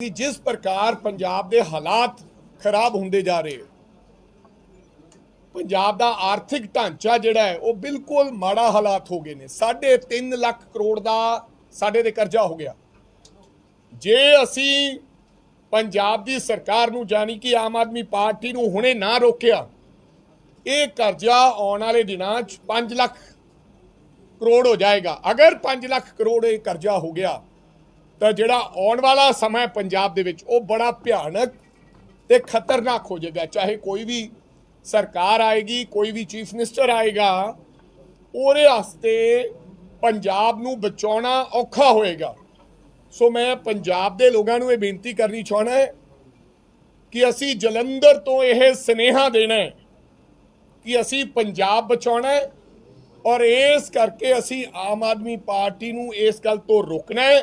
ਕਿ ਜਿਸ ਪ੍ਰਕਾਰ ਪੰਜਾਬ ਦੇ ਹਾਲਾਤ ਖਰਾਬ ਹੁੰਦੇ ਜਾ ਰਹੇ ਪੰਜਾਬ ਦਾ ਆਰਥਿਕ ਢਾਂਚਾ ਜਿਹੜਾ ਹੈ, ਉਹ ਬਿਲਕੁਲ ਮਾੜਾ ਹਾਲਾਤ ਹੋ ਗਏ ਨੇ। 3.5 ਲੱਖ ਕਰੋੜ ਦਾ ਸਾਡੇ ਤੇ ਕਰਜ਼ਾ ਹੋ ਗਿਆ। ਜੇ ਅਸੀਂ ਪੰਜਾਬ ਦੀ ਸਰਕਾਰ ਨੂੰ ਜਾਣੀ ਕਿ ਆਮ ਆਦਮੀ ਪਾਰਟੀ ਨੂੰ ਹੁਣੇ ਨਾ ਰੋਕਿਆ, ਇਹ ਕਰਜ਼ਾ ਆਉਣ ਵਾਲੇ ਦਿਨਾਂ 'ਚ 5 ਲੱਖ ਕਰੋੜ ਹੋ ਜਾਏਗਾ। ਅਗਰ 5 ਲੱਖ ਕਰੋੜ ਇਹ ਕਰਜ਼ਾ ਹੋ ਗਿਆ ਤਾਂ ਜਿਹੜਾ ਆਉਣ ਵਾਲਾ ਸਮਾਂ ਪੰਜਾਬ ਦੇ ਵਿੱਚ, ਉਹ ਬੜਾ ਭਿਆਨਕ ਤੇ ਖਤਰਨਾਕ ਹੋ ਜਾਏਗਾ। ਚਾਹੇ ਕੋਈ ਵੀ ਸਰਕਾਰ ਆਏਗੀ, ਕੋਈ ਵੀ ਚੀਫ ਮਿਨਿਸਟਰ ਆਏਗਾ, ਉਹਦੇ ਵਾਸਤੇ ਪੰਜਾਬ ਨੂੰ ਬਚਾਉਣਾ ਔਖਾ ਹੋਏਗਾ। ਸੋ ਮੈਂ ਪੰਜਾਬ ਦੇ ਲੋਕਾਂ ਨੂੰ ਇਹ ਬੇਨਤੀ ਕਰਨੀ ਚਾਹਣਾ ਹੈ ਕਿ ਅਸੀਂ ਜਲੰਧਰ ਤੋਂ ਇਹ ਸਨੇਹਾ ਦੇਣਾ ਹੈ ਕਿ ਅਸੀਂ ਪੰਜਾਬ ਬਚਾਉਣਾ ਹੈ ਔਰ ਇਸ ਕਰਕੇ ਅਸੀਂ ਆਮ ਆਦਮੀ ਪਾਰਟੀ ਨੂੰ ਇਸ ਗੱਲ ਤੋਂ ਰੋਕਣਾ ਹੈ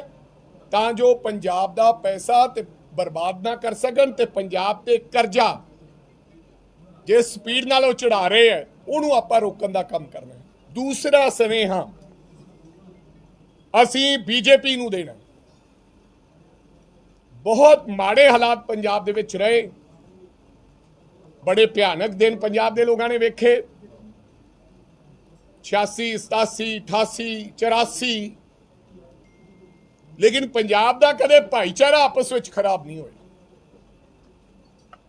ਤਾਂ ਜੋ ਪੰਜਾਬ ਦਾ ਪੈਸਾ ਤੇ ਬਰਬਾਦ ਨਾ ਕਰ ਸਕਣ ਤੇ ਪੰਜਾਬ ਤੇ ਕਰਜ਼ਾ ਜਿਸ ਸਪੀਡ ਨਾਲ ਉਹ ਚੜਾ ਰਹੇ ਹੈ, ਉਹਨੂੰ ਆਪਾਂ ਰੋਕਣ ਦਾ ਕੰਮ ਕਰਨਾ ਹੈ। ਦੂਸਰਾ ਸਨੇਹਾ ਅਸੀਂ ਬੀਜੇਪੀ ਨੂੰ ਦੇਣਾ ਬਹੁਤ ਮਾੜੇ ਹਾਲਾਤ ਪੰਜਾਬ ਦੇ ਵਿੱਚ ਰਹੇ। ਬੜੇ ਭਿਆਨਕ ਦਿਨ ਪੰਜਾਬ ਦੇ ਲੋਕਾਂ ਨੇ ਵੇਖੇ। 86 87 88 84 ਲੇਕਿਨ ਪੰਜਾਬ ਦਾ ਕਦੇ ਭਾਈਚਾਰਾ ਆਪਸ ਵਿੱਚ ਖਰਾਬ ਨਹੀਂ ਹੋਇਆ।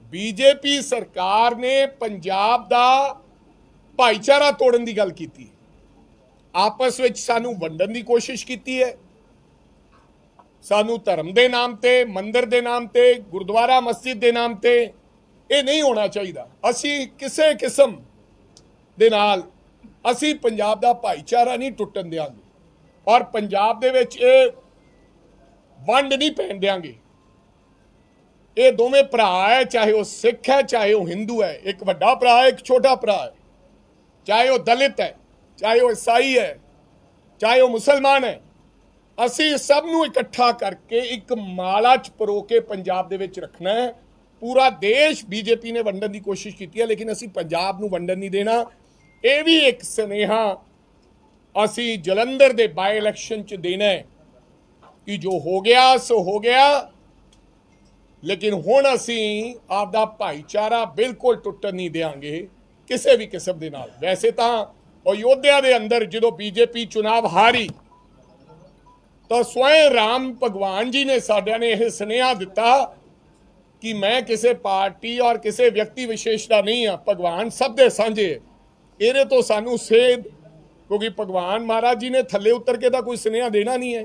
ਬੀਜੇਪੀ ਸਰਕਾਰ ਨੇ ਪੰਜਾਬ ਦਾ ਭਾਈਚਾਰਾ ਤੋੜਨ ਦੀ ਗੱਲ ਕੀਤੀ ਆਪਸ ਵਿੱਚ ਸਾਨੂੰ ਵੰਡਣ ਦੀ ਕੋਸ਼ਿਸ਼ ਕੀਤੀ ਹੈ। ਸਾਨੂੰ ਧਰਮ ਦੇ ਨਾਮ ਤੇ, ਮੰਦਰ ਦੇ ਨਾਮ ਤੇ, ਗੁਰਦੁਆਰਾ ਮਸਜਿਦ ਦੇ ਨਾਮ ਤੇ ਇਹ ਨਹੀਂ ਹੋਣਾ ਚਾਹੀਦਾ। ਅਸੀਂ ਕਿਸੇ ਕਿਸਮ ਦੇ ਨਾਲ ਅਸੀਂ ਪੰਜਾਬ ਦਾ ਭਾਈਚਾਰਾ ਨਹੀਂ ਟੁੱਟਣ ਦਿਆਂਗੇ। ਔਰ ਪੰਜਾਬ ਦੇ ਵਿੱਚ ਇਹ ਵੰਡ ਨਹੀਂ ਪੈਣ ਦਿਆਂਗੇ। ਇਹ ਦੋਵੇਂ ਭਰਾ ਹੈ, ਚਾਹੇ ਉਹ ਸਿੱਖ ਹੈ, ਚਾਹੇ ਉਹ ਹਿੰਦੂ ਹੈ। ਇੱਕ ਵੱਡਾ ਭਰਾ ਹੈ, ਇੱਕ ਛੋਟਾ ਭਰਾ ਹੈ। ਚਾਹੇ ਉਹ ਦਲਿਤ ਹੈ, ਚਾਹੇ ਉਹ ਈਸਾਈ ਹੈ, ਚਾਹੇ ਉਹ ਮੁਸਲਮਾਨ ਹੈ। ਅਸੀਂ ਸਭ ਨੂੰ ਇਕੱਠਾ ਕਰਕੇ ਇੱਕ ਮਾਲਾ ਚ ਪਰੋ ਕੇ ਪੰਜਾਬ ਦੇ ਵਿੱਚ ਰੱਖਣਾ ਹੈ। ਪੂਰਾ ਦੇਸ਼ ਬੀਜੇਪੀ ਨੇ ਵੰਡਣ ਦੀ ਕੋਸ਼ਿਸ਼ ਕੀਤੀ ਹੈ, ਲੇਕਿਨ ਅਸੀਂ ਪੰਜਾਬ ਨੂੰ ਵੰਡਣ ਨਹੀਂ ਦੇਣਾ। ਇਹ ਵੀ ਇੱਕ ਸਨੇਹਾ ਅਸੀਂ ਜਲੰਧਰ ਦੇ ਬਾਈ ਇਲੈਕਸ਼ਨ ਚ ਦੇਣਾ ਹੈ। ਕਿ ਜੋ ਹੋ ਗਿਆ, ਸੋ ਹੋ ਗਿਆ। ਲੇਕਿਨ ਹੁਣ ਅਸੀਂ ਆਪਦਾ ਭਾਈਚਾਰਾ ਬਿਲਕੁਲ ਟੁੱਟਣ ਨਹੀਂ ਦੇਵਾਂਗੇ ਕਿਸੇ ਵੀ ਕਿਸਮ ਦੇ ਨਾਲ। ਵੈਸੇ ਤਾਂ ਅਯੋਧਿਆ ਦੇ ਅੰਦਰ ਜਦੋਂ ਬੀਜੇਪੀ ਚੁਣਾਵ ਹਾਰੀ, ਤਾਂ ਸਵੈਂ ਰਾਮ ਭਗਵਾਨ ਜੀ ਨੇ ਸਾਡਿਆਂ ਨੇ ਇਹ ਸੁਨੇਹਾ ਦਿੱਤਾ ਕਿ ਮੈਂ ਕਿਸੇ ਪਾਰਟੀ ਔਰ ਕਿਸੇ ਵਿਅਕਤੀ ਵਿਸ਼ੇਸ਼ ਦਾ ਨਹੀਂ ਆ ਭਗਵਾਨ ਸਭ ਦੇ ਸਾਂਝੇ ਇਹਦੇ ਤੋਂ ਸਾਨੂੰ ਸੇਧ, ਕਿਉਂਕਿ ਭਗਵਾਨ ਮਹਾਰਾਜ ਜੀ ਨੇ ਥੱਲੇ ਉਤਰ ਕੇ ਤਾਂ ਕੋਈ ਸੁਨੇਹਾ ਦੇਣਾ ਨਹੀਂ ਹੈ।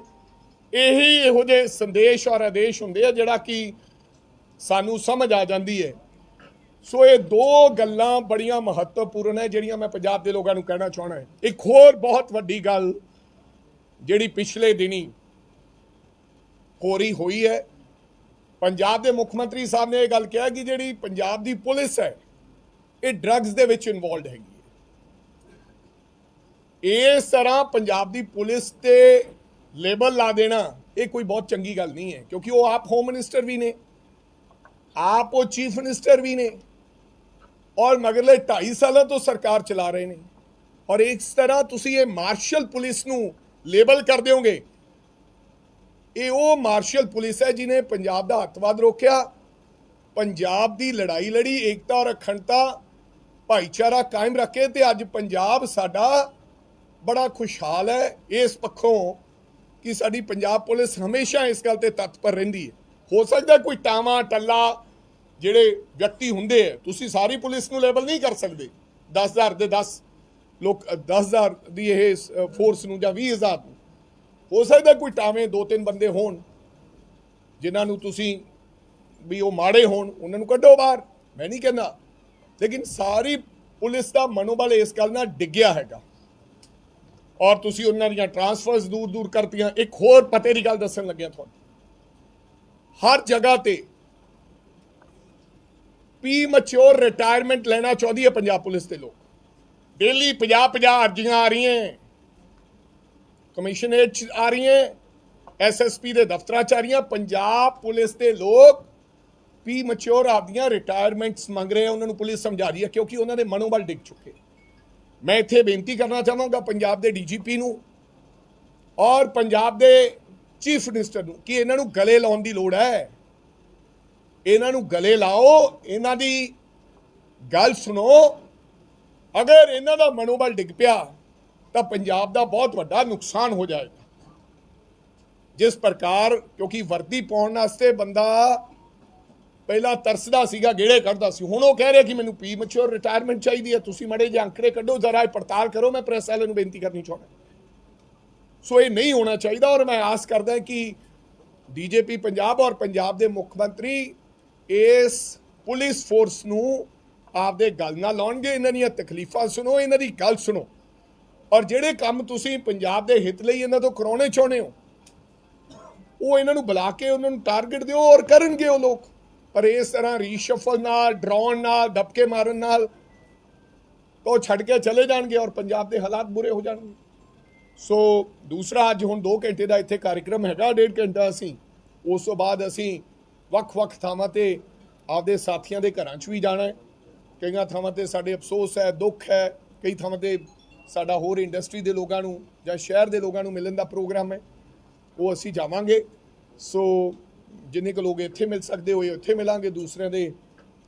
ਇਹੀ ਇਹੋ ਜਿਹੇ ਸੰਦੇਸ਼ ਔਰ ਆਦੇਸ਼ ਹੁੰਦੇ ਆ ਜਿਹੜਾ ਕਿ ਸਾਨੂੰ ਸਮਝ ਆ ਜਾਂਦੀ ਹੈ ਸੋ ਇਹ ਦੋ ਗੱਲਾਂ ਬੜੀਆਂ ਮਹੱਤਵਪੂਰਨ ਹੈ ਜਿਹੜੀਆਂ ਮੈਂ ਪੰਜਾਬ ਦੇ ਲੋਕਾਂ ਨੂੰ ਕਹਿਣਾ ਚਾਹਣਾ ਹੈ। ਇੱਕ ਹੋਰ ਬਹੁਤ ਵੱਡੀ ਗੱਲ ਜਿਹੜੀ ਪਿਛਲੇ ਦਿਨੀ ਹੋਰੀ ਹੋਈ ਹੈ। ਪੰਜਾਬ ਦੇ ਮੁੱਖ ਮੰਤਰੀ ਸਾਹਿਬ ਨੇ ਇਹ ਗੱਲ ਕਿਹਾ ਕਿ ਜਿਹੜੀ ਪੰਜਾਬ ਦੀ ਪੁਲਿਸ ਹੈ, ਇਹ ਡਰੱਗਸ ਦੇ ਵਿੱਚ ਇਨਵੋਲਡ ਹੈਗੀ ਹੈ। ਇਸ ਤਰ੍ਹਾਂ ਪੰਜਾਬ ਦੀ ਪੁਲਿਸ ਤੇ ਲੇਬਲ ਲਾ ਦੇਣਾ, ਇਹ ਕੋਈ ਬਹੁਤ ਚੰਗੀ ਗੱਲ ਨਹੀਂ ਹੈ, ਕਿਉਂਕਿ ਉਹ ਆਪ ਹੋਮ ਮਿਨਿਸਟਰ ਵੀ ਨੇ, ਆਪ ਉਹ ਚੀਫ ਮਿਨਿਸਟਰ ਵੀ ਨੇ, ਔਰ ਮਗਰਲੇ 2.5 ਸਾਲਾਂ ਤੋਂ ਸਰਕਾਰ ਚਲਾ ਰਹੇ ਨੇ। ਔਰ ਇਸ ਤਰ੍ਹਾਂ ਤੁਸੀਂ ਇਹ ਮਾਰਸ਼ਲ ਪੁਲਿਸ ਨੂੰ ਲੇਬਲ ਕਰ ਦਿਓਗੇ। ਇਹ ਉਹ ਮਾਰਸ਼ਲ ਪੁਲਿਸ ਹੈ ਜਿਨੇ ਪੰਜਾਬ ਦਾ ਹੱਤਵਾਦ ਰੋਕਿਆ, ਪੰਜਾਬ ਦੀ ਲੜਾਈ ਲੜੀ, ਏਕਤਾ ਔਰ ਅਖੰਡਤਾ, ਭਾਈਚਾਰਾ ਕਾਇਮ ਰੱਖੇ, ਤੇ ਅੱਜ ਪੰਜਾਬ ਸਾਡਾ ਬੜਾ ਖੁਸ਼ਹਾਲ ਹੈ, ਇਸ ਪੱਖੋਂ ਕਿ ਸਾਡੀ ਪੰਜਾਬ ਪੁਲਿਸ ਹਮੇਸ਼ਾ ਇਸ ਗੱਲ ਤੇ ਤਤਪਰ ਰਹਿੰਦੀ ਹੈ। ਹੋ ਸਕਦਾ ਕੋਈ ਟਾਵਾ, ਟੱਲਾ ਜਿਹੜੇ ਵਿਅਕਤੀ ਹੁੰਦੇ ਆ, ਤੁਸੀਂ ਸਾਰੀ ਪੁਲਿਸ ਨੂੰ ਲੈਬਲ ਨਹੀਂ ਕਰ ਸਕਦੇ। 10000 ਦੇ 10 ਲੋਕ 10000 ਦੀ ਇਹ ਫੋਰਸ ਨੂੰ ਜਾਂ 20000 ਨੂੰ। ਹੋ ਸਕਦਾ ਕੋਈ ਟਾਵੇਂ ਦੋ ਤਿੰਨ ਬੰਦੇ ਹੋਣ, ਜਿਨ੍ਹਾਂ ਨੂੰ ਤੁਸੀਂ ਵੀ ਉਹ ਮਾੜੇ ਹੋਣ, ਉਹਨਾਂ ਨੂੰ ਕੱਢੋ ਬਾਹਰ। ਮੈਂ ਨਹੀਂ ਕਹਿੰਦਾ। ਲੇਕਿਨ ਸਾਰੀ ਪੁਲਿਸ ਦਾ ਮਨੋਬਲ ਇਸ ਗੱਲ ਨਾਲ ਡਿੱਗਿਆ ਹੈਗਾ। ਔਰ ਤੁਸੀਂ ਉਹਨਾਂ ਦੀਆਂ ਟਰਾਂਸਫਰਸ ਦੂਰ ਦੂਰ ਕਰਤੀਆਂ। ਇੱਕ ਹੋਰ ਪਤੇ ਦੀ ਗੱਲ ਦੱਸਣ ਲੱਗਿਆ ਤੁਹਾਨੂੰ। ਹਰ ਜਗ੍ਹਾ ਤੇ ਪੀ ਮੈਚੁਰ ਰਿਟਾਇਰਮੈਂਟ ਲੈਣਾ ਚਾਹੁੰਦੀ ਹੈ ਪੰਜਾਬ ਪੁਲਿਸ ਦੇ ਲੋਕ। ਡੇਲੀ 50 50 ਅਰਜ਼ੀਆਂ ਆ ਰਹੀਆਂ ਕਮਿਸ਼ਨਰੇਟ 'ਚ ਆ ਰਹੀਆਂ ਐਸਐਸਪੀ ਦੇ ਦਫ਼ਤਰਾਂ 'ਚ ਆ ਰਹੀਆਂ। ਪੰਜਾਬ ਪੁਲਿਸ ਦੇ ਲੋਕ ਪੀ ਮੈਚੁਰ ਆਪਦੀਆਂ ਰਿਟਾਇਰਮੈਂਟਸ ਮੰਗ ਰਹੇ ਆ ਉਹਨਾਂ ਨੂੰ ਪੁਲਿਸ ਸਮਝਾ ਰਹੀ ਹੈ ਕਿਉਂਕਿ ਉਹਨਾਂ ਦੇ ਮਨੋਬਲ ਡਿੱਗ ਚੁੱਕੇ ਮੈਂ ਇੱਥੇ ਬੇਨਤੀ ਕਰਨਾ ਚਾਹਾਂਗਾ ਪੰਜਾਬ ਦੇ ਡੀਜੀਪੀ ਨੂੰ ਔਰ ਪੰਜਾਬ ਦੇ ਚੀਫ ਮਿਨਿਸਟਰ ਨੂੰ ਕਿ ਇਹਨਾਂ ਨੂੰ ਗਲੇ ਲਾਉਣ ਦੀ ਲੋੜ ਹੈ। ਇਹਨਾਂ ਨੂੰ ਗਲੇ ਲਾਓ, ਇਹਨਾਂ ਦੀ ਗੱਲ ਸੁਣੋ। ਅਗਰ ਇਹਨਾਂ ਦਾ ਮਨੋਬਲ ਡਿੱਗ ਪਿਆ, ਤਾਂ ਪੰਜਾਬ ਦਾ ਬਹੁਤ ਵੱਡਾ ਨੁਕਸਾਨ ਹੋ ਜਾਏਗਾ। ਜਿਸ ਪ੍ਰਕਾਰ ਕਿਉਂਕਿ ਵਰਦੀ ਪਾਉਣ ਵਾਸਤੇ ਬੰਦਾ ਪਹਿਲਾਂ ਤਰਸਦਾ ਸੀਗਾ, ਗੇੜੇ ਕੱਢਦਾ ਸੀ। ਹੁਣ ਉਹ ਕਹਿ ਰਿਹਾ ਕਿ ਮੈਨੂੰ ਪੀ ਮਚੋਰ ਰਿਟਾਇਰਮੈਂਟ ਚਾਹੀਦੀ ਹੈ, ਤੁਸੀਂ ਮੜੇ ਜਿਹੇ ਅੰਕੜੇ ਕੱਢੋ, ਜ਼ਰਾ ਪੜਤਾਲ ਕਰੋ, ਮੈਂ ਪ੍ਰੈਸ ਵਾਲੇ ਨੂੰ ਬੇਨਤੀ ਕਰਨੀ ਚਾਹੁੰਦਾ। ਸੋ ਇਹ ਨਹੀਂ ਹੋਣਾ ਚਾਹੀਦਾ ਔਰ ਮੈਂ ਆਸ ਕਰਦਾ ਕਿ ਡੀਜੀਪੀ ਪੰਜਾਬ ਔਰ ਪੰਜਾਬ ਦੇ ਮੁੱਖ ਮੰਤਰੀ ਇਸ ਪੁਲਿਸ ਫੋਰਸ ਨੂੰ ਆਪਦੇ ਗੱਲ ਨਾਲ ਲਾਉਣਗੇ। ਇਹਨਾਂ ਦੀਆਂ ਤਕਲੀਫਾਂ ਸੁਣੋ, ਇਹਨਾਂ ਦੀ ਗੱਲ ਸੁਣੋ। ਔਰ ਜਿਹੜੇ ਕੰਮ ਤੁਸੀਂ ਪੰਜਾਬ ਦੇ ਹਿੱਤ ਲਈ ਇਹਨਾਂ ਤੋਂ ਕਰਾਉਣੇ ਚਾਹੁੰਦੇ ਹੋ, ਉਹ ਇਹਨਾਂ ਨੂੰ ਬੁਲਾ ਕੇ ਉਹਨਾਂ ਨੂੰ ਟਾਰਗੇਟ ਦਿਓ ਔਰ ਕਰਨਗੇ ਉਹ ਲੋਕ। ਪਰ ਇਸ ਤਰ੍ਹਾਂ ਰੀਸ਼ਫਲ ਨਾਲ ਡਰਾਉਣ ਨਾਲ ਦਬਕੇ ਮਾਰਨ ਨਾਲ ਉਹ ਛੱਡ ਕੇ ਚਲੇ ਜਾਣਗੇ ਔਰ ਪੰਜਾਬ ਦੇ ਹਾਲਾਤ ਬੁਰੇ ਹੋ ਜਾਣਗੇ। ਸੋ ਦੂਸਰਾ ਅੱਜ ਹੁਣ 2 ਘੰਟੇ ਦਾ ਇੱਥੇ ਕਾਰਜਕ੍ਰਮ ਹੈਗਾ, ਡੇਢ ਘੰਟਾ ਅਸੀਂ। ਉਸ ਤੋਂ ਬਾਅਦ ਅਸੀਂ ਵੱਖ-ਵੱਖ ਥਾਵਾਂ ਤੇ ਆਪਦੇ ਸਾਥੀਆਂ ਦੇ ਘਰਾਂ 'ਚ ਵੀ ਜਾਣਾ ਹੈ। ਕਈਆਂ ਥਾਵਾਂ ਤੇ ਸਾਡੇ ਅਫਸੋਸ ਹੈ, ਦੁੱਖ ਹੈ, ਕਈ ਥਾਵਾਂ ਤੇ ਸਾਡਾ ਹੋਰ ਇੰਡਸਟਰੀ ਦੇ ਲੋਕਾਂ ਨੂੰ ਜਾਂ ਸ਼ਹਿਰ ਦੇ ਲੋਕਾਂ ਨੂੰ ਮਿਲਣ ਦਾ ਪ੍ਰੋਗਰਾਮ ਹੈ, ਉਹ ਅਸੀਂ ਜਾਵਾਂਗੇ। ਸੋ ਜਿੰਨੇ ਕੁ ਲੋਕ ਇੱਥੇ ਮਿਲ ਸਕਦੇ ਹੋਏ ਉੱਥੇ ਮਿਲਾਂਗੇ ਦੂਸਰਿਆਂ ਦੇ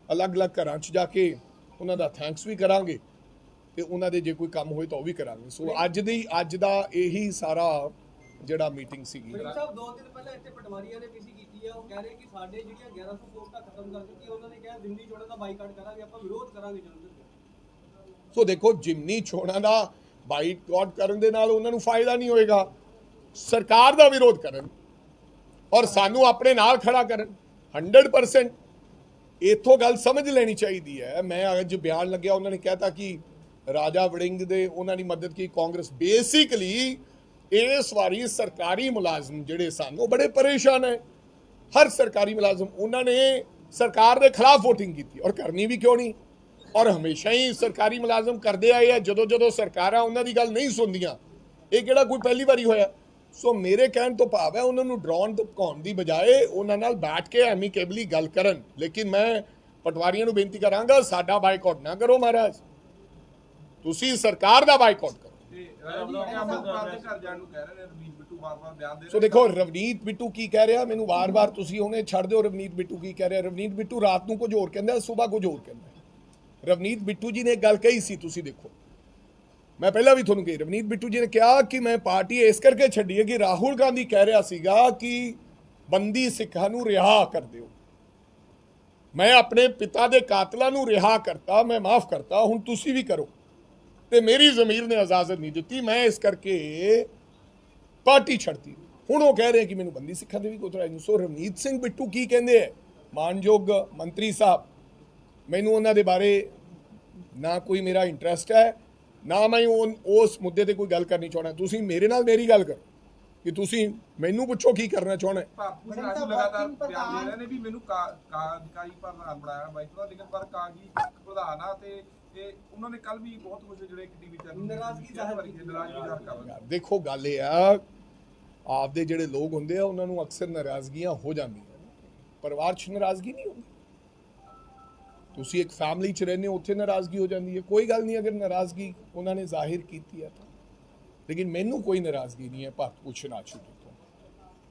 ਅਲੱਗ-ਅਲੱਗ ਘਰਾਂ 'ਚ ਜਾ ਕੇ ਉਹਨਾਂ ਦਾ ਥੈਂਕਸ ਵੀ ਕਰਾਂਗੇ ਤੇ ਉਹਨਾਂ ਦੇ ਜੇ ਕੋਈ ਕੰਮ ਹੋਏ ਤਾਂ ਉਹ ਵੀ ਕਰਾਂਗੇ। ਸੋ ਅੱਜ ਦੀ ਅੱਜ ਦਾ ਇਹੀ ਸਾਰਾ ਜਿਹੜਾ ਮੀਟਿੰਗ ਸੀਗੀ। ਮਲਿਕ ਸਾਹਿਬ ਦੋ ਦਿਨ ਪਹਿਲਾਂ ਇੱਥੇ ਪਟਵਾਰੀਆਂ ਨੇ ਪੀਸੀ ਕੀਤੀ ਹੈ ਉਹ ਕਹਿ ਰਹੇ ਕਿ ਸਾਡੇ ਜਿਹੜੀਆਂ 1100 ਪੋਸਟਾਂ ਖਤਮ ਕਰ ਦਿੱਤੀ ਉਹਨਾਂ ਨੇ ਕਿਹਾ ਜ਼ਿੰਦਗੀ ਚੋਣਾਂ ਦਾ ਬਾਈਕਾਟ ਕਰਾਂਗੇ ਆਪਾਂ ਵਿਰੋਧ ਕਰਾਂਗੇ ਜਲੰਧਰ ਦੇ ਸੋ ਦੇਖੋ ਜਿਮਨੀ ਚੋਣਾਂ ਦਾ ਬਾਈਕਾਟ ਕਰਨ ਦੇ ਨਾਲ ਉਹਨਾਂ ਨੂੰ ਫਾਇਦਾ ਨਹੀਂ ਹੋਏਗਾ। ਸਰਕਾਰ ਦਾ ਵਿਰੋਧ ਕਰਨ। ਔਰ ਸਾਨੂੰ ਆਪਣੇ ਨਾਲ ਖੜਾ ਕਰਨ। 100% ਇਥੋਂ ਗੱਲ ਸਮਝ ਲੈਣੀ ਚਾਹੀਦੀ ਹੈ। ਮੈਂ ਅੱਜ ਬਿਆਨ ਲੱਗਿਆ, ਉਹਨਾਂ ਨੇ ਕਹਿਤਾ ਕਿ ਰਾਜਾ ਵੜਿੰਗ ਦੇ ਉਹਨਾਂ ਦੀ ਮਦਦ ਕੀ ਕਾਂਗਰਸ ਬੇਸਿਕਲੀ ਇਸ ਵਾਰੀ ਸਰਕਾਰੀ ਮੁਲਾਜ਼ਮ ਜਿਹੜੇ ਸਨ, ਉਹ ਬੜੇ ਪਰੇਸ਼ਾਨ ਹੈ। ਹਰ ਸਰਕਾਰੀ ਮੁਲਾਜ਼ਮ, ਉਹਨਾਂ ਨੇ ਸਰਕਾਰ ਦੇ ਖਿਲਾਫ VOTING ਕੀਤੀ ਔਰ ਕਰਨੀ ਵੀ ਕਿਉਂ ਨਹੀਂ? ਔਰ ਹਮੇਸ਼ਾ ਹੀ ਸਰਕਾਰੀ ਮੁਲਾਜ਼ਮ ਕਰਦੇ ਆਏ ਆ ਜਦੋਂ ਜਦੋਂ ਸਰਕਾਰਾਂ ਉਹਨਾਂ ਦੀ ਗੱਲ ਨਹੀਂ ਸੁਣਦੀਆਂ। ਇਹ ਕਿਹੜਾ ਕੋਈ ਪਹਿਲੀ ਵਾਰੀ ਹੋਇਆ? ਸੋ ਮੇਰੇ ਕਹਿਣ ਤੋਂ ਭਾਵ ਹੈ ਉਹਨਾਂ ਨੂੰ ਡਰਾਉਣ ਧਮਕਾਉਣ ਦੀ ਬਜਾਏ ਉਹਨਾਂ ਨਾਲ ਬੈਠ ਕੇ ਐਮੀਕੇਬਲੀ ਗੱਲ ਕਰਨ। ਲੇਕਿਨ ਮੈਂ ਪਟਵਾਰੀਆਂ ਨੂੰ ਬੇਨਤੀ ਕਰਾਂਗਾ ਸਾਡਾ ਬਾਈਕਾਟ ਨਾ ਕਰੋ ਮਹਾਰਾਜ। ਤੁਸੀਂ ਸਰਕਾਰ ਦਾ ਬਾਈਕਾਟ ਕਰੋ। ਤੇ ਸੋ ਦੇਖੋ ਰਵਨੀਤ ਬਿੱਟੂ ਕੀ ਕਹਿ ਰਿਹਾ? ਮੈਨੂੰ ਵਾਰ-ਵਾਰ ਤੁਸੀਂ ਉਹਨੇ ਛੱਡ ਦਿਓ ਰਵਨੀਤ ਬਿੱਟੂ ਕੀ ਕਹਿ ਰਿਹਾ? ਰਵਨੀਤ ਬਿੱਟੂ ਰਾਤ ਨੂੰ ਕੁਝ ਹੋਰ ਕਹਿੰਦਾ ਸਵੇਰ ਕੁਝ ਹੋਰ ਕਹਿੰਦਾ। ਰਵਨੀਤ ਬਿੱਟੂ ਜੀ ਨੇ ਗੱਲ ਕਹੀ ਸੀ ਤੁਸੀਂ ਦੇਖੋ। ਮੈਂ ਪਹਿਲਾਂ ਵੀ ਤੁਹਾਨੂੰ ਕਹੀ, ਰਵਨੀਤ ਬਿੱਟੂ ਜੀ ਨੇ ਕਿਹਾ ਕਿ ਮੈਂ ਪਾਰਟੀ ਇਸ ਕਰਕੇ ਛੱਡੀ ਹੈ ਕਿ ਰਾਹੁਲ ਗਾਂਧੀ ਕਹਿ ਰਿਹਾ ਸੀਗਾ ਕਿ ਬੰਦੀ ਸਿੱਖਾਂ ਨੂੰ ਰਿਹਾ ਕਰ ਦਿਓ। ਮੈਂ ਆਪਣੇ ਪਿਤਾ ਦੇ ਕਾਤਲਾਂ ਨੂੰ ਰਿਹਾ ਕਰਤਾ, ਮੈਂ ਮਾਫ ਕਰਤਾ, ਹੁਣ ਤੁਸੀਂ ਵੀ ਕਰੋ। ਤੇ ਮੇਰੀ ਜ਼ਮੀਰ ਨੇ ਇਜਾਜ਼ਤ ਨਹੀਂ ਦਿੱਤੀ, ਮੈਂ ਇਸ ਕਰਕੇ ਪਾਰਟੀ ਛੱਡਤੀ। ਹੁਣ ਉਹ ਕਹਿ ਰਹੇ ਕਿ ਮੈਨੂੰ ਬੰਦੀ ਸਿੱਖਾਂ ਦੇ ਵੀ ਕੋਤਰਾ ਨਹੀਂ। ਸੋ ਰਵਨੀਤ ਸਿੰਘ ਬਿੱਟੂ ਕੀ ਕਹਿੰਦੇ ਹੈ? ਮਾਨਯੋਗ ਮੰਤਰੀ ਸਾਹਿਬ, ਮੈਨੂੰ ਉਹਨਾਂ ਦੇ ਬਾਰੇ ਨਾ ਕੋਈ ਮੇਰਾ ਇੰਟਰਸਟ ਹੈ। ਨਾ ਮੈਂ ਉਹ- ਉਸ ਮੁੱਦੇ ਤੇ ਕੋਈ ਗੱਲ ਕਰਨੀ ਚਾਹੁੰਦਾ। ਤੁਸੀਂ ਮੇਰੇ ਨਾਲ ਮੇਰੀ ਗੱਲ ਕਰੋ ਕਿ ਤੁਸੀਂ ਮੈਨੂੰ ਪੁੱਛੋ ਕੀ ਕਰਨਾ ਭੂਸ਼ਣ ਤਾਂ ਆਸ਼ੂ ਲਗਾਤਾਰ ਬਿਆਨ ਦੇ ਰਹੇ ਨੇ ਵੀ ਮੈਨੂੰ ਕਾ- ਕਾਰਜਕਾਰੀ ਪ੍ਰਧਾਨ ਬਣਾਇਆ ਬਾਈ ਤੋਂ ਲੇਕਿਨ ਪਰ ਕਾਗਜ਼ੀ ਪ੍ਰਧਾਨ ਆ ਤੇ ਇਹ ਉਹਨਾਂ ਨੇ ਕੱਲ ਵੀ ਬਹੁਤ ਕੁਝ ਜਿਹੜੇ ਕਿ ਟੀਵੀ ਚੈਨਲ ਨਾਰਾਜ਼ਗੀ ਜ਼ਾਹਿਰ ਕੀਤੀ। ਨਾਰਾਜ਼ਗੀ ਜ਼ਾਹਿਰ ਕਰ ਦੇਖੋ ਗੱਲ ਇਹ ਆ ਆਪਦੇ ਜਿਹੜੇ ਲੋਕ ਹੁੰਦੇ ਆ ਉਹਨਾਂ ਨੂੰ ਅਕਸਰ ਨਾਰਾਜ਼ਗੀਆਂ ਹੋ ਜਾਂਦੀਆਂ ਪਰਿਵਾਰ 'ਚ ਨਾਰਾਜ਼ਗੀ ਨਹੀਂ ਹੁੰਦੀ। ਤੁਸੀਂ ਇੱਕ ਫੈਮਿਲੀ 'ਚ ਰਹਿੰਦੇ ਹੋ, ਉੱਥੇ ਨਾਰਾਜ਼ਗੀ ਹੋ ਜਾਂਦੀ ਹੈ। ਕੋਈ ਗੱਲ ਨਹੀਂ, ਅਗਰ ਨਾਰਾਜ਼ਗੀ ਉਹਨਾਂ ਨੇ ਜ਼ਾਹਿਰ ਕੀਤੀ ਹੈ ਤਾਂ। ਲੇਕਿਨ ਮੈਨੂੰ ਕੋਈ ਨਾਰਾਜ਼ਗੀ ਨਹੀਂ ਹੈ, ਭਾਰਤ ਭੂਸ਼ਣ ਆਸ਼ੂ ਤੋਂ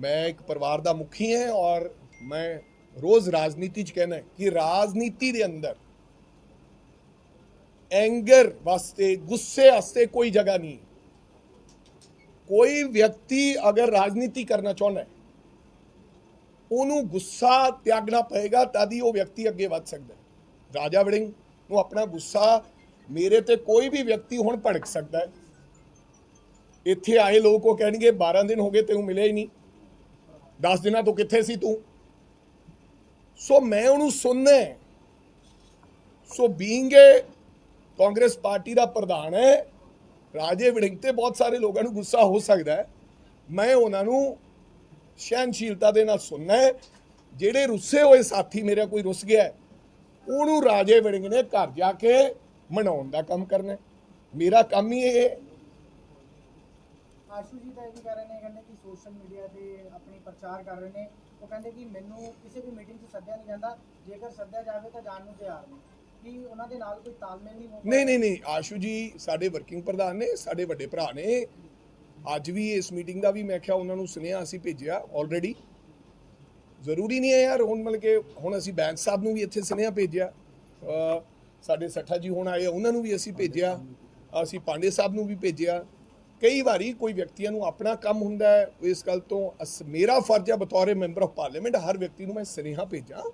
ਮੈਂ ਇੱਕ ਪਰਿਵਾਰ ਦਾ ਮੁਖੀ ਹਾਂ ਔਰ ਮੈਂ ਰੋਜ਼ ਰਾਜਨੀਤੀ 'ਚ ਕਹਿੰਦਾ ਕਿ ਰਾਜਨੀਤੀ ਦੇ ਅੰਦਰ ਐਂਗਰ ਵਾਸਤੇ, ਗੁੱਸੇ ਵਾਸਤੇ ਕੋਈ ਜਗ੍ਹਾ ਨਹੀਂ ਕੋਈ ਵਿਅਕਤੀ ਅਗਰ ਰਾਜਨੀਤੀ ਕਰਨਾ ਚਾਹੁੰਦਾ ਹੈ, ਉਹਨੂੰ ਗੁੱਸਾ, ਤਿਆਗਣਾ ਪਏਗਾ ਤਾਂ ਹੀ ਉਹ ਵਿਅਕਤੀ ਅੱਗੇ ਵੱਧ ਸਕਦਾ ਹੈ। ਰਾਜਾ ਵੜਿੰਗ ਨੂੰ ਆਪਣਾ ਗੁੱਸਾ ਮੇਰੇ ਤੇ ਕੋਈ ਵੀ ਵਿਅਕਤੀ ਹੁਣ ਭੜਕ ਸਕਦਾ ਹੈ। ਇੱਥੇ ਆਏ ਲੋਕ ਉਹ ਕਹਿਣਗੇ 12 ਦਿਨ ਹੋ ਗਏ ਤੈਨੂੰ ਮਿਲਿਆ ਹੀ ਨਹੀਂ। 10 ਦਿਨਾਂ ਤੋਂ ਕਿੱਥੇ ਸੀ ਤੂੰ? ਸੋ ਮੈਂ ਉਹਨੂੰ ਸੁਣਨਾ so being a Congress party ਦਾ ਪ੍ਰਧਾਨ ਹੈ ਰਾਜੇ ਵੜਿੰਗ ਤੇ ਬਹੁਤ ਸਾਰੇ ਲੋਕਾਂ ਨੂੰ ਗੁੱਸਾ ਹੋ ਸਕਦਾ ਹੈ। ਮੈਂ ਉਹਨਾਂ ਨੂੰ ਸਹਿਨਸ਼ੀਲਤਾ ਦੇ ਨਾਲ ਸੁਣਨਾ ਹੈ। ਜਿਹੜੇ ਰੁੱਸੇ ਹੋਏ ਸਾਥੀ ਮੇਰਾ ਕੋਈ ਰੁੱਸ ਗਿਆ ਹੈ, ਉਹਨੂੰ ਰਾਜੇ ਵੜਿੰਗ ਨੇ ਘਰ ਜਾ ਕੇ ਮਨਾਉਣ ਦਾ ਕੰਮ ਕਰਨਾ। ਮੇਰਾ ਕੰਮ ਹੀ ਇਹ ਆਸ਼ੂ ਜੀ ਤਾਂ ਇਹ ਵੀ ਕਹਿ ਰਹੇ ਨੇ ਕਹਿੰਦੇ ਕਿ ਸੋਸ਼ਲ ਮੀਡੀਆ ਤੇ ਆਪਣੀ ਪ੍ਰਚਾਰ ਕਰ ਰਹੇ ਨੇ। ਉਹ ਕਹਿੰਦੇ ਕਿ ਮੈਨੂੰ ਕਿਸੇ ਵੀ ਮੀਟਿੰਗ 'ਚ ਸੱਦਿਆ ਨਹੀਂ ਜਾਂਦਾ। ਜੇਕਰ ਸੱਦਿਆ ਜਾਵੇ ਤਾਂ ਜਾਣ ਨੂੰ ਤਿਆਰ ਨੇ। ਕਿ ਉਹਨਾਂ ਦੇ ਨਾਲ ਕੋਈ ਤਾਲਮੇਲ ਨਹੀਂ ਹੋ ਪਾ ਨਹੀਂ ਨਹੀਂ ਨਹੀਂ। ਆਸ਼ੂ ਜੀ ਸਾਡੇ ਵਰਕਿੰਗ ਪ੍ਰਧਾਨ ਨੇ ਸਾਡੇ ਵੱਡੇ ਭਰਾ ਨੇ। ਅੱਜ ਵੀ ਇਸ ਮੀਟਿੰਗ ਦਾ ਵੀ ਮੈਂ ਕਿਹਾ ਉਹਨਾਂ ਨੂੰ ਸੁਨੇਹਾ ਅਸੀਂ ਭੇਜਿਆ ਆਲਰੇਡੀ ਜ਼ਰੂਰੀ ਨਹੀਂ ਹੈ ਯਾਰ, ਹੁਣ ਮਤਲਬ ਕਿ ਹੁਣ ਅਸੀਂ ਬੈਂਸ ਸਾਹਿਬ ਨੂੰ ਵੀ ਇੱਥੇ ਸੁਨੇਹਾ ਭੇਜਿਆ। ਸਾਡੇ ਸੱਠਾ ਜੀ ਹੁਣ ਆਏ ਉਹਨਾਂ ਨੂੰ ਵੀ ਅਸੀਂ ਭੇਜਿਆ। ਅਸੀਂ ਪਾਂਡੇ ਸਾਹਿਬ ਨੂੰ ਵੀ ਭੇਜਿਆ। ਕਈ ਵਾਰੀ ਕੋਈ ਵਿਅਕਤੀਆਂ ਨੂੰ ਆਪਣਾ ਕੰਮ ਹੁੰਦਾ ਹੈ, ਇਸ ਗੱਲ ਤੋਂ ਅਸ- ਮੇਰਾ ਫਰਜ਼ ਹੈ ਬਤੌਰ ਮੈਂਬਰ ਆਫ ਪਾਰਲੀਮੈਂਟ, ਹਰ ਵਿਅਕਤੀ ਨੂੰ ਮੈਂ ਸੁਨੇਹਾ ਭੇਜਾਂ।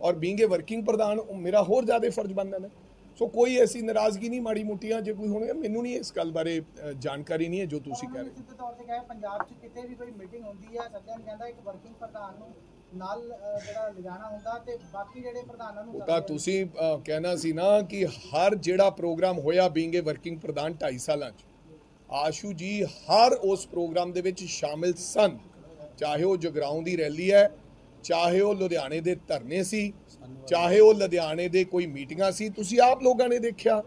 ਔਰ ਬੀਇੰਗ ਅ ਵਰਕਿੰਗ ਪ੍ਰਧਾਨ, ਉਹ ਮੇਰਾ ਹੋਰ ਜ਼ਿਆਦਾ ਫਰਜ਼ ਬਣਦਾ ਨੇ। ਸੋ ਕੋਈ ਐਸੀ ਨਾਰਾਜ਼ਗੀ ਨਹੀਂ ਮਾੜੀ ਮੋਟੀਆਂ ਜੇ ਕੋਈ ਹੋਣਗੇ ਮੈਨੂੰ ਨਹੀਂ ਇਸ ਗੱਲ ਬਾਰੇ ਜਾਣਕਾਰੀ ਨਹੀਂ ਹੈ ਜੋ ਤੁਸੀਂ ਕਹਿ ਰਹੇ ਹੋ। ਸਿੱਧੇ ਤੌਰ ਤੇ ਕਹੇ ਪੰਜਾਬ 'ਚ ਕਿਤੇ ਵੀ ਕੋਈ ਮੀਟਿੰਗ ਹੁੰਦੀ ਹੈ ਨਹੀਂ ਜਾਂਦਾ ਇੱਕ ਵਰਕਿੰਗ ਪ੍ਰਧਾਨ ਨੂੰ ਨਾਲ ਜਿਹੜਾ ਲਿਜਾਣਾ ਹੁੰਦਾ ਤੇ ਬਾਕੀ ਜਿਹੜੇ ਪ੍ਰਧਾਨਾਂ ਨੂੰ ਤਾਂ ਤੁਸੀਂ ਕਹਿਣਾ ਸੀ ਨਾ ਕਿ ਹਰ ਜਿਹੜਾ ਪ੍ਰੋਗਰਾਮ ਹੋਇਆ ਬੀਇੰਗ ਅ ਵਰਕਿੰਗ ਪ੍ਰਧਾਨ 2.5 ਸਾਲਾਂ 'ਚ ਆਸ਼ੂ ਜੀ ਹਰ ਉਸ ਪ੍ਰੋਗਰਾਮ ਦੇ ਵਿੱਚ ਸ਼ਾਮਿਲ ਸਨ। ਚਾਹੇ ਉਹ ਜਗਰਾਉਂ ਦੀ ਰੈਲੀ ਹੈ ਚਾਹੇ ਉਹ ਲੁਧਿਆਣੇ ਦੇ ਧਰਨੇ ਸੀ ਚਾਹੇ ਉਹ ਲੁਧਿਆਣੇ ਦੇ ਕੋਈ ਮੀਟਿੰਗਾਂ ਸੀ ਤੁਸੀਂ ਆਪ ਲੋਕਾਂ ਨੇ ਦੇਖਿਆ।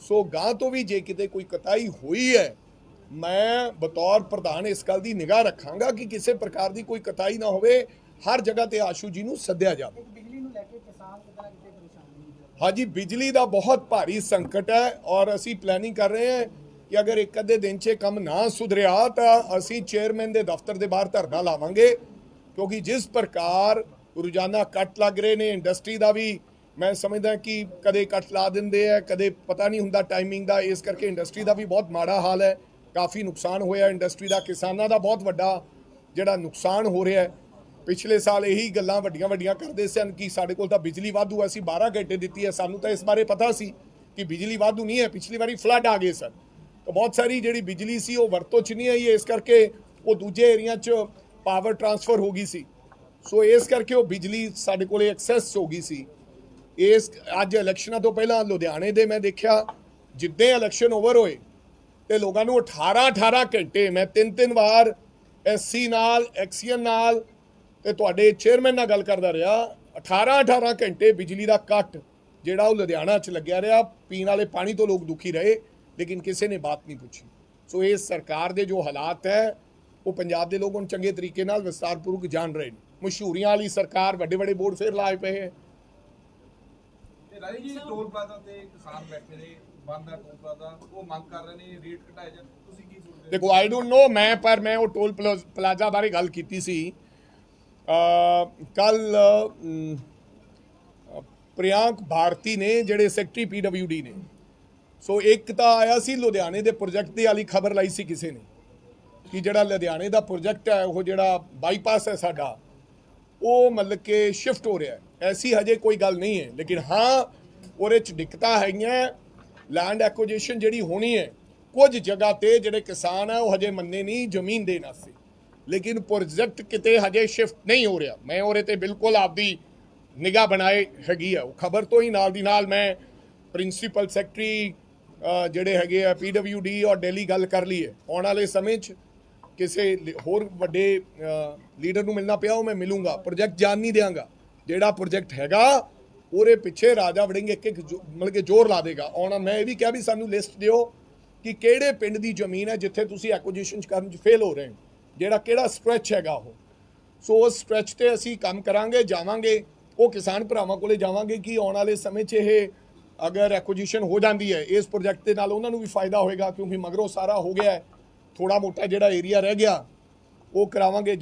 ਸੋ ਗਾਂ ਤੋਂ ਵੀ ਜੇ ਕਿਤੇ ਕੋਈ ਕਤਾਈ ਹੋਈ ਹੈ ਮੈਂ ਬਤੌਰ ਪ੍ਰਧਾਨ ਇਸ ਗੱਲ ਦੀ ਨਿਗਾਹ ਰੱਖਾਂਗਾ ਕਿ ਕਿਸੇ ਪ੍ਰਕਾਰ ਦੀ ਕੋਈ ਕਤਾਈ ਨਾ ਹੋਵੇ ਹਰ ਜਗ੍ਹਾ ਤੇ ਆਸ਼ੂ ਜੀ ਨੂੰ ਸੱਦਿਆ ਜਾਵੇ। ਹਾਂਜੀ ਬਿਜਲੀ ਦਾ ਬਹੁਤ ਭਾਰੀ ਸੰਕਟ ਹੈ ਔਰ ਅਸੀਂ ਪਲੈਨਿੰਗ ਕਰ ਰਹੇ ਹਾਂ ਕਿ ਅਗਰ ਇੱਕ ਅੱਧੇ ਦਿਨ 'ਚ ਕੰਮ ਨਾ ਸੁਧਰਿਆ ਤਾਂ ਅਸੀਂ ਚੇਅਰਮੈਨ ਦੇ ਦਫ਼ਤਰ ਦੇ ਬਾਹਰ ਧਰਨਾ ਲਾਵਾਂਗੇ। ਕਿਉਂਕਿ ਜਿਸ ਪ੍ਰਕਾਰ ਰੋਜ਼ਾਨਾ ਕੱਟ ਲੱਗ ਰਹੇ ਨੇ ਇੰਡਸਟਰੀ ਦਾ ਵੀ ਮੈਂ ਸਮਝਦਾ ਕਿ ਕਦੇ ਕੱਟ ਲਾ ਦਿੰਦੇ ਆ ਕਦੇ ਪਤਾ ਨਹੀਂ ਹੁੰਦਾ ਟਾਈਮਿੰਗ ਦਾ ਇਸ ਕਰਕੇ ਇੰਡਸਟਰੀ ਦਾ ਵੀ ਬਹੁਤ ਮਾੜਾ ਹਾਲ ਹੈ। ਕਾਫੀ ਨੁਕਸਾਨ ਹੋਇਆ ਇੰਡਸਟਰੀ ਦਾ ਕਿਸਾਨਾਂ ਦਾ ਬਹੁਤ ਵੱਡਾ ਜਿਹੜਾ ਨੁਕਸਾਨ ਹੋ ਰਿਹਾ ਹੈ। ਪਿਛਲੇ ਸਾਲ ਇਹੀ ਗੱਲਾਂ ਵੱਡੀਆਂ ਵੱਡੀਆਂ ਕਰਦੇ ਸਨ ਕਿ ਸਾਡੇ ਕੋਲ ਤਾਂ ਬਿਜਲੀ ਵਾਧੂ ਹੈ, ਅਸੀਂ 12 ਘੰਟੇ ਦਿੱਤੀ ਹੈ। ਸਾਨੂੰ ਤਾਂ ਇਸ ਬਾਰੇ ਪਤਾ ਸੀ ਕਿ ਬਿਜਲੀ ਵਾਧੂ ਨਹੀਂ ਹੈ ਪਿਛਲੀ ਵਾਰੀ ਫਲੱਡ ਆ ਗਏ ਸਨ। ਤਾਂ ਬਹੁਤ ਸਾਰੀ ਜਿਹੜੀ ਬਿਜਲੀ ਸੀ ਉਹ ਵਰਤੋਂ 'ਚ ਨਹੀਂ ਆਈ ਇਸ ਕਰਕੇ ਉਹ ਦੂਜੇ ਏਰੀਆ 'ਚ ਪਾਵਰ ਟਰਾਂਸਫਰ ਹੋ ਗਈ ਸੀ। ਸੋ ਇਸ ਕਰਕੇ ਉਹ ਬਿਜਲੀ ਸਾਡੇ ਕੋਲੇ ਐਕਸੈਸ ਹੋ ਗਈ ਸੀ। ਇਸ ਅੱਜ ਇਲੈਕਸ਼ਨਾਂ ਤੋਂ ਪਹਿਲਾਂ ਲੁਧਿਆਣੇ ਦੇ ਮੈਂ ਦੇਖਿਆ, ਜਿੱਦਾਂ ਇਲੈਕਸ਼ਨ ਓਵਰ ਹੋਏ ਤੇ ਲੋਕਾਂ ਨੂੰ 18 18 ਘੰਟੇ ਮੈਂ ਤਿੰਨ ਤਿੰਨ ਵਾਰ ਐਸਸੀ ਨਾਲ ਐਕਸੀਅਨ ਨਾਲ ਤੇ ਤੁਹਾਡੇ ਚੇਅਰਮੈਨ ਨਾਲ ਗੱਲ ਕਰਦਾ ਰਿਹਾ 18 18 ਘੰਟੇ ਬਿਜਲੀ ਦਾ ਕੱਟ ਜਿਹੜਾ ਉਹ ਲੁਧਿਆਣਾ 'ਚ ਲੱਗਿਆ ਰਿਹਾ, ਪੀਣ ਵਾਲੇ ਪਾਣੀ ਤੋਂ ਲੋਕ ਦੁਖੀ ਰਹੇ, ਲੇਕਿਨ ਕਿਸੇ ਨੇ ਬਾਤ ਨਹੀਂ ਪੁੱਛੀ। ਸੋ ਇਹ ਸਰਕਾਰ ਦੇ ਜੋ ਹਾਲਾਤ ਹੈ ਉਹ ਪੰਜਾਬ ਦੇ ਲੋਕ ਹੁਣ ਚੰਗੇ ਤਰੀਕੇ ਨਾਲ ਵਿਸਤਾਰਪੂਰਵਕ ਜਾਣ ਰਹੇ ਨੇ। ਮਸ਼ਹੂਰੀਆਂ ਵਾਲੀ ਸਰਕਾਰ ਵੱਡੇ ਵੱਡੇ ਬੋਰਡ ਫੇਰ ਲਾਏ ਪਏ ਹੈ ਤੇ ਰਾਜੀ ਜੀ ਟੋਲ ਪਲਾਜ਼ਾ ਤੇ ਕਿਸਾਨ ਬੈਠੇ ਨੇ ਬੰਦ ਹੈ ਟੋਲ ਪਲਾਜ਼ਾ ਉਹ ਮੰਗ ਕਰ ਰਹੇ ਨੇ ਰੇਟ ਘਟਾਏ ਜਾਣ। ਤੁਸੀਂ ਕੀ ਸੋਚਦੇ ਹੋ? ਦੇਖੋ ਆਈ ਡੋਨਟ ਨੋ ਮੈਂ ਪਰ ਮੈਂ ਉਹ ਟੋਲ ਪਲਾ- ਪਲਾਜ਼ਾ ਬਾਰੇ ਗੱਲ ਕੀਤੀ ਸੀ। ਕੱਲ ਪ੍ਰਿಯಾಂਕ ਭਾਰਤੀ ਨੇ ਜਿਹੜੇ ਸੈਕਟਰੀ ਪੀਡਬਲਯੂਡੀ ਨੇ। ਸੋ ਇੱਕ ਤਾਂ ਆਇਆ ਸੀ ਲੁਧਿਆਣੇ ਦੇ ਪ੍ਰੋਜੈਕਟ ਦੀ ਵਾਲੀ ਖਬਰ ਲਾਈ ਸੀ ਕਿਸੇ ਨੇ। ਕਿ ਜਿਹੜਾ ਲੁਧਿਆਣੇ ਦਾ ਪ੍ਰੋਜੈਕਟ ਹੈ, ਉਹ ਜਿਹੜਾ ਬਾਈਪਾਸ ਹੈ ਸਾਡਾ, ਉਹ ਮਤਲਬ ਕਿ ਸ਼ਿਫਟ ਹੋ ਰਿਹਾ ਹੈ। ਐਸੀ ਹਜੇ ਕੋਈ ਗੱਲ ਨਹੀਂ ਹੈ, ਲੇਕਿਨ ਹਾਂ, ਉਹਦੇ ਚ ਦਿੱਕਤਾਂ ਹੈਗੀਆਂ ਲੈਂਡ ਐਕੁਜੀਸ਼ਨ ਜਿਹੜੀ ਹੋਣੀ ਹੈ, ਕੁਝ ਜਗ੍ਹਾ ਤੇ ਜਿਹੜੇ ਕਿਸਾਨ ਆ, ਉਹ ਹਜੇ ਮੰਨੇ ਨਹੀਂ ਜ਼ਮੀਨ ਦੇਣ ਵਾਸਤੇ। ਲੇਕਿਨ ਪ੍ਰੋਜੈਕਟ ਕਿਤੇ ਹਜੇ ਸ਼ਿਫਟ ਨਹੀਂ ਹੋ ਰਿਹਾ। ਮੈਂ ਉਹਦੇ ਤੇ ਬਿਲਕੁਲ ਆਪਦੀ ਨਿਗਾਹ ਬਣਾਏ ਹੈਗੀ ਆ। ਉਹ ਖਬਰ ਤੋਂ ਹੀ ਨਾਲ ਦੀ ਨਾਲ ਮੈਂ ਪ੍ਰਿੰਸੀਪਲ ਸੈਕਟਰੀ ਜਿਹੜੇ ਹੈਗੇ ਆ ਪੀਡਬਲਯੂਡੀ ਔਰ ਦਿੱਲੀ ਗੱਲ ਕਰ ਲਈ ਹੈ। ਆਉਣ ਵਾਲੇ ਸਮੇਂ 'ਚ ਕਿਸੇ ਹੋਰ ਵੱਡੇ ਲੀਡਰ ਨੂੰ ਮਿਲਣਾ ਪਿਆ, ਉਹ ਮੈਂ ਮਿਲੂੰਗਾ। ਪ੍ਰੋਜੈਕਟ ਜਾਣ ਨਹੀਂ ਦਿਆਂਗਾ। ਜਿਹੜਾ ਪ੍ਰੋਜੈਕਟ ਹੈਗਾ, ਉਹਦੇ ਪਿੱਛੇ ਰਾਜਾ ਵੜਿੰਗ ਇੱਕ ਇੱਕ ਜੋ- ਮਤਲਬ ਕਿ ਜ਼ੋਰ ਲਾ ਦੇਗਾ। ਆਉਣਾ ਮੈਂ ਇਹ ਵੀ ਕਿਹਾ ਵੀ ਸਾਨੂੰ ਲਿਸਟ ਦਿਓ ਕਿ ਕਿਹੜੇ ਪਿੰਡ ਦੀ ਜ਼ਮੀਨ ਹੈ ਜਿੱਥੇ ਤੁਸੀਂ ਐਕੁਜੀਸ਼ਨ ਕਰਨ 'ਚ ਫੇਲ ਹੋ ਰਹੇ ਹੋ। ਜਿਹੜਾ ਕਿਹੜਾ ਸਟ੍ਰੈਚ ਹੈਗਾ ਉਹ। ਸੋ ਉਸ ਸਟ੍ਰੈਚ ਤੇ ਅਸੀਂ ਕੰਮ ਕਰਾਂਗੇ, ਜਾਵਾਂਗੇ। ਉਹ ਕਿਸਾਨ ਭਰਾਵਾਂ ਕੋਲੇ ਜਾਵਾਂਗੇ ਕਿ ਆਉਣ ਵਾਲੇ ਸਮੇਂ 'ਚ ਇਹ ਅਗਰ ਐਕੁਜੀਸ਼ਨ ਹੋ ਜਾਂਦੀ ਹੈ, ਇਸ ਪ੍ਰੋਜੈਕਟ ਦੇ ਨਾਲ ਉਹਨਾਂ ਨੂੰ ਵੀ ਫਾਇਦਾ ਹੋਏਗਾ, ਕਿਉਂਕਿ ਮਗਰੋਂ ਸਾਰਾ ਹੋ ਗਿਆ ਹੈ। ਥੋੜਾ ਮੋਟਾ ਜਿਹੜਾ ਏਰੀਆ ਰਹਿ ਗਿਆ ਉਹ ਕਰਾਵਾਂਗੇ